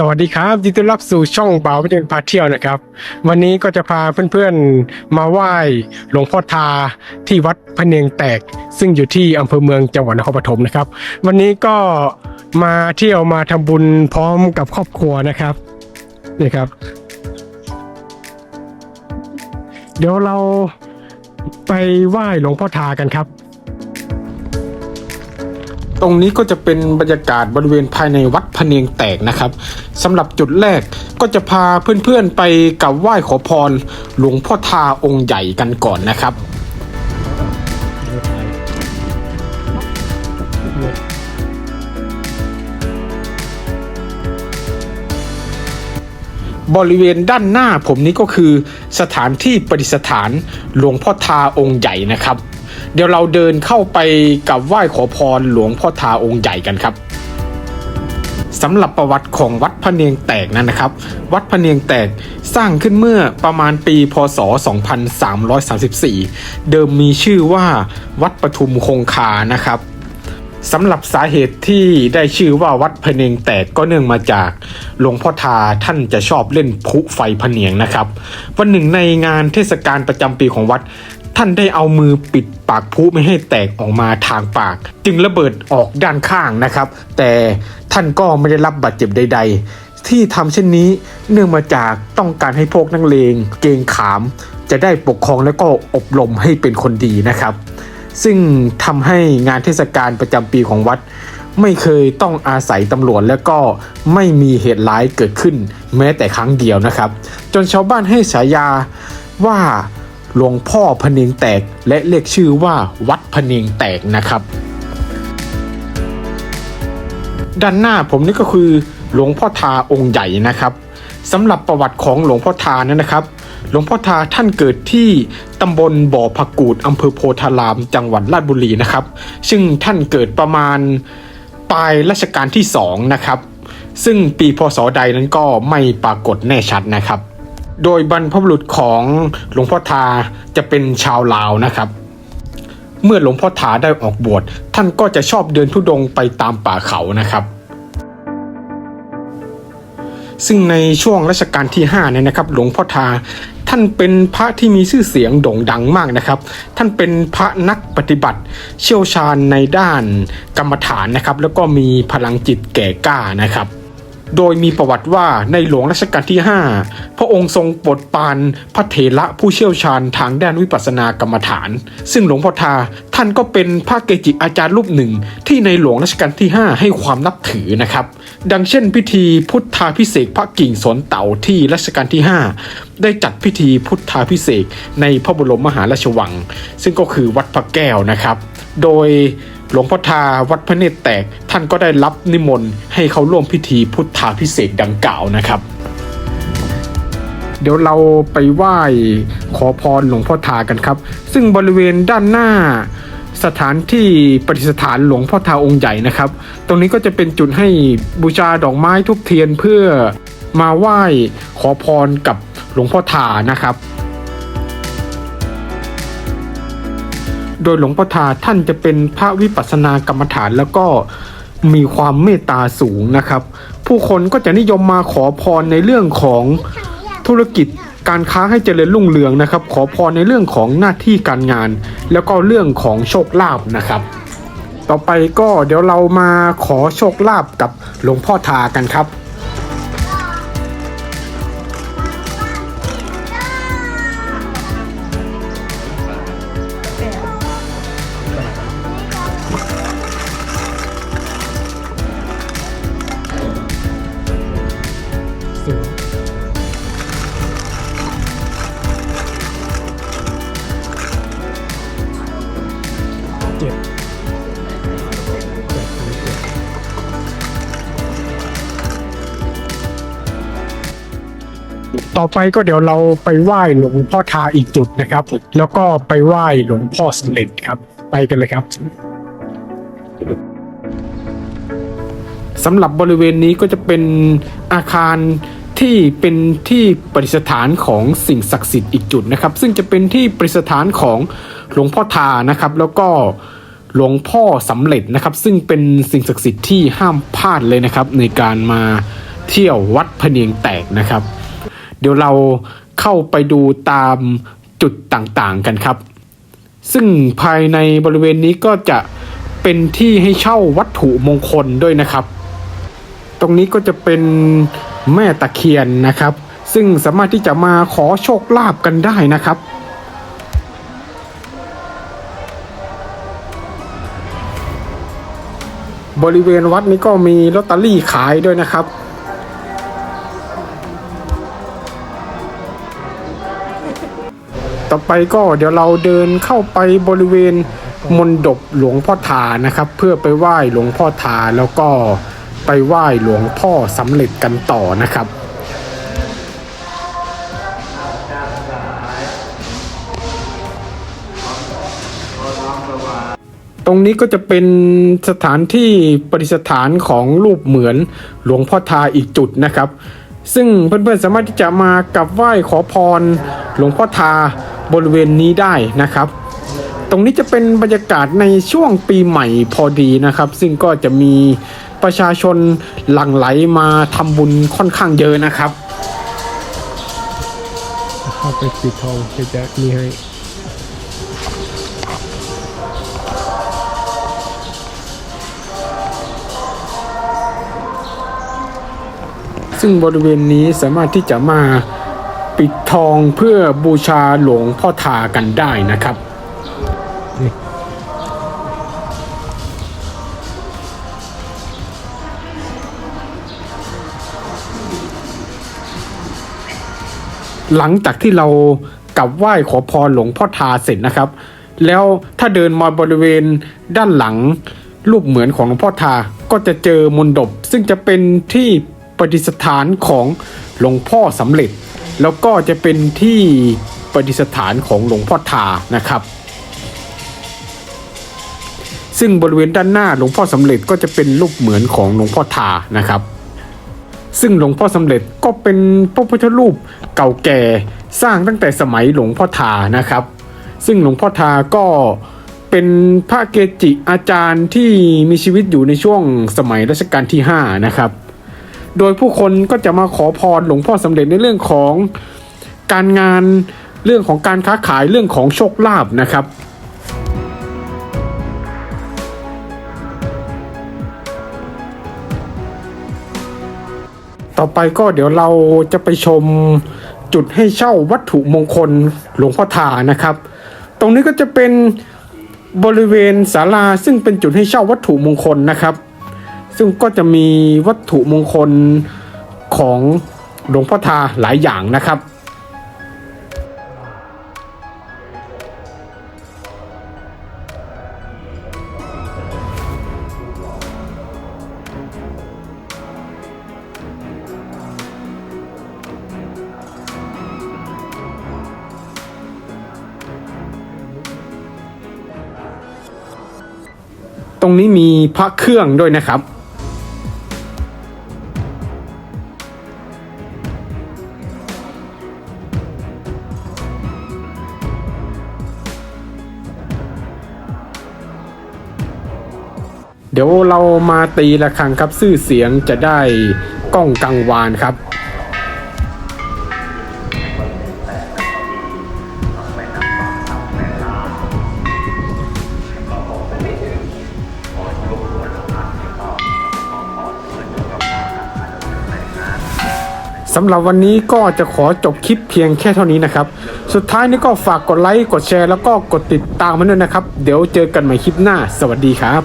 สวัสดีครับยินดีต้อนรับสู่ช่องบ่าวไปเดินพาเที่ยวนะครับ วันนี้ก็จะพาเพื่อนๆมาไหว้หลวงพ่อทาที่วัดพะเนียงแตก ซึ่งอยู่ที่อำเภอเมืองจังหวัดนครปฐมนะครับ วันนี้ก็มาเที่ยวมาทำบุญพร้อมกับครอบครัวนะครับนี่ครับ เดี๋ยวเราไปไหว้หลวงพ่อทากันครับ ตรงนี้ก็จะเป็นบรรยากาศบริเวณภายในวัดพะเนียงแตกนะครับสำหรับจุดแรกก็จะพาเพื่อนๆไปกราบไหว้ขอพร หลวงพ่อทาองค์ใหญ่กันก่อนนะครับบริเวณด้านหน้าผมนี้ก็คือสถานที่ประดิษฐานหลวงพ่อทาองค์ใหญ่นะครับ เดี๋ยวเราเดินเข้าไปกับไหว้ขอพรหลวงพ่อทาองค์ใหญ่กันครับสำหรับประวัติของวัดพะเนียงแตกนั้นนะครับ วัดพะเนียงแตกสร้างขึ้นเมื่อประมาณปี พศ 2334 เดิมมีชื่อว่าวัดปทุมคงคานะครับสำหรับสาเหตุที่ได้ชื่อว่าวัดพะเนียงแตกก็เนื่องมาจากหลวงพ่อทาท่านจะชอบเล่นพุไฟพะเนียงนะครับ วันหนึ่งในงานเทศกาลประจำปีของวัด ท่านได้เอามือปิดปากพุไม่ให้แตกออกมาทางปาก จึงระเบิดออกด้านข้างนะครับ แต่ท่านก็ไม่ได้รับบาดเจ็บใด ๆ ที่ทำเช่นนี้เนื่องมาจากต้องการให้พวกนักเลงเกงขาม จะได้ปกครองและก็อบรมให้เป็นคนดีนะครับ ซึ่งทำให้งานเทศกาลประจำปีของวัดไม่เคยต้องอาศัยตำรวจและก็ไม่มีเหตุร้ายเกิดขึ้น แม้แต่ครั้งเดียวนะครับ จนชาวบ้านให้ฉายาว่า หลวงพ่อพเนียงแตกและเรียกชื่อว่าวัดพเนียงแตกนะครับ ด้านหน้าผมนี่ก็คือหลวงพ่อทาองค์ใหญ่นะครับสำหรับประวัติของหลวงพ่อทานั้นนะครับ หลวงพ่อทาท่านเกิดที่ตำบลบ่อผักกูดอำเภอโพธาราม จังหวัดราชบุรีนะครับ ซึ่งท่านเกิดประมาณปลายรัชกาลที่สองนะครับ ซึ่งปีพศใดนั้นก็ไม่ปรากฏแน่ชัดนะครับ โดยบรรพบุรุษของหลวงพ่อทาจะเป็นชาวลาวนะครับ เมื่อหลวงพ่อถาได้ออกบวชท่านก็จะชอบเดินทุดงค์ไปตามป่าเขานะครับ ซึ่งในช่วงรัชกาลที่5เนี่ยนะครับ หลวงพ่อทาท่านเป็นพระที่มีชื่อเสียงโด่งดังมากนะครับ ท่านเป็นพระนักปฏิบัติ เชี่ยวชาญในด้านกรรมฐานนะครับ แล้วก็มีพลังจิตแก่กล้านะครับ โดยมีประวัติว่าในหลวงรัชกาลที่ 5 พระองค์ทรงโปรดปรานพระเถระผู้เชี่ยวชาญทางด้านวิปัสสนากรรมฐาน ซึ่งหลวงพ่อทาท่านก็เป็นพระเกจิอาจารย์รูปหนึ่ง ที่ในหลวงรัชกาลที่ 5 ให้ความนับถือนะครับ ดังเช่นพิธีพุทธาพิเศษพระกิ่งสนเต่าที่รัชกาลที่ 5 ได้จัดพิธีพุทธาพิเศษในพระบรมมหาราชวัง ซึ่งก็คือวัดพระแก้วนะครับ โดย หลวงพ่อทาวัดพระเนตรแตก ท่านก็ได้รับนิมนต์ให้เขาร่วมพิธีพุทธาพิเศษดังกล่าวนะครับเดี๋ยวเราไปไหว้ขอพรหลวงพ่อทากันครับ ซึ่งบริเวณด้านหน้าสถานที่ประดิษฐานหลวงพ่อทาองค์ใหญ่นะครับ ตรงนี้ก็จะเป็นจุดให้บูชาดอกไม้ทุกเทียนเพื่อมาไหว้ขอพรกับหลวงพ่อทานะครับ โดยหลวงพ่อทาท่านจะเป็นพระวิปัสสนากรรมฐานแล้วก็มีความเมตตาสูงนะครับ ผู้คนก็จะนิยมมาขอพรในเรื่องของธุรกิจการค้าให้เจริญรุ่งเรืองนะครับ ขอพรในเรื่องของหน้าที่การงาน แล้วก็เรื่องของโชคลาภนะครับ ต่อไปก็เดี๋ยวเรามาขอโชคลาภกับหลวงพ่อทากันครับ ต่อไปก็เดี๋ยวเราไปไหว้หลวงพ่อทาอีกจุดนะครับ แล้วก็ไปไหว้หลวงพ่อสำเร็จครับ ไปกันเลยครับสำหรับบริเวณนี้ก็จะเป็นอาคารที่เป็นที่ประดิษฐานของสิ่งศักดิ์สิทธิ์อีกจุดนะครับ ซึ่งจะเป็นที่ประดิษฐานของหลวงพ่อทานะครับ แล้วก็หลวงพ่อสำเร็จนะครับ ซึ่งเป็นสิ่งศักดิ์สิทธิ์ที่ห้ามพลาดเลยนะครับ ในการมาเที่ยววัดพะเนียงแตกนะครับ เดี๋ยวเราเข้าไปดูตามจุดต่างๆกันครับ ซึ่งภายในบริเวณนี้ก็จะเป็นที่ให้เช่าวัตถุมงคลด้วยนะครับ ตรงนี้ก็จะเป็นแม่ตะเคียนนะครับ ซึ่งสามารถที่จะมาขอโชคลาภกันได้นะครับบริเวณวัดนี้ก็มีลอตเตอรี่ขายด้วยนะครับ ต่อไปก็เดี๋ยวเราเดินเข้าไปบริเวณมณฑปหลวงพ่อทานะครับ เพื่อไปไหว้หลวงพ่อทาแล้วก็ไปไหว้หลวงพ่อสำเร็จกันต่อนะครับตรงนี้ก็จะเป็นสถานที่ประดิษฐานของรูปเหมือนหลวงพ่อทาอีกจุดนะครับ ซึ่งเพื่อนๆสามารถที่จะมากราบไหว้ขอพรหลวงพ่อทา บริเวณนี้ได้นะครับ ตรงนี้จะเป็นบรรยากาศในช่วงปีใหม่พอดีนะครับ ซึ่งก็จะมีประชาชนหลั่งไหลมาทำบุญค่อนข้างเยอะนะครับเข้าไปปิดทองจะจะมีให้ซึ่งบริเวณนี้สามารถที่จะมา ปิดทองเพื่อบูชาหลวงพ่อทากันได้นะครับนี่หลังจากที่เรากลับไหว้ขอพรหลวงพ่อทาเสร็จนะครับ แล้วถ้าเดินมาบริเวณด้านหลัง รูปเหมือนของหลวงพ่อทาก็จะเจอมนดบ ซึ่งจะเป็นที่ประดิษฐานของหลวงพ่อสำเร็จ แล้วก็จะเป็นที่ประดิษฐานของหลวงพ่อทานะครับ ซึ่งบริเวณด้านหน้าหลวงพ่อสำเร็จก็จะเป็นรูปเหมือนของหลวงพ่อทานะครับ ซึ่งหลวงพ่อสำเร็จก็เป็นพระพุทธรูปเก่าแก่สร้างตั้งแต่สมัยหลวงพ่อทานะครับ ซึ่งหลวงพ่อทาก็เป็นพระเกจิอาจารย์ที่มีชีวิตอยู่ในช่วงสมัยรัชกาลที่ 5 นะครับ โดยผู้คนก็จะมาขอพรหลวงพ่อสำเร็จในเรื่องของการงานเรื่องของการค้าขายเรื่องของโชคลาภนะครับต่อไปก็เดี๋ยวเราจะไปชมจุดให้เช่าวัตถุมงคลหลวงพ่อทานะครับ ตรงนี้ก็จะเป็นบริเวณศาลาซึ่งเป็นจุดให้เช่าวัตถุมงคลนะครับ ซึ่งก็จะมีวัตถุมงคลของหลวงพ่อทาหลายอย่างนะครับตรงนี้มีพระเครื่องด้วยนะครับ เดี๋ยวเรามาตีระฆังครับซื่อเสียงจะได้กล้องกังวานครับสำหรับวันนี้ก็จะขอจบคลิปเพียงแค่เท่านี้นะครับ สุดท้ายนี้ก็ฝากกดไลค์ กดแชร์ แล้วก็กดติดตามมันด้วยนะครับ เดี๋ยวเจอกันใหม่คลิปหน้า สวัสดีครับ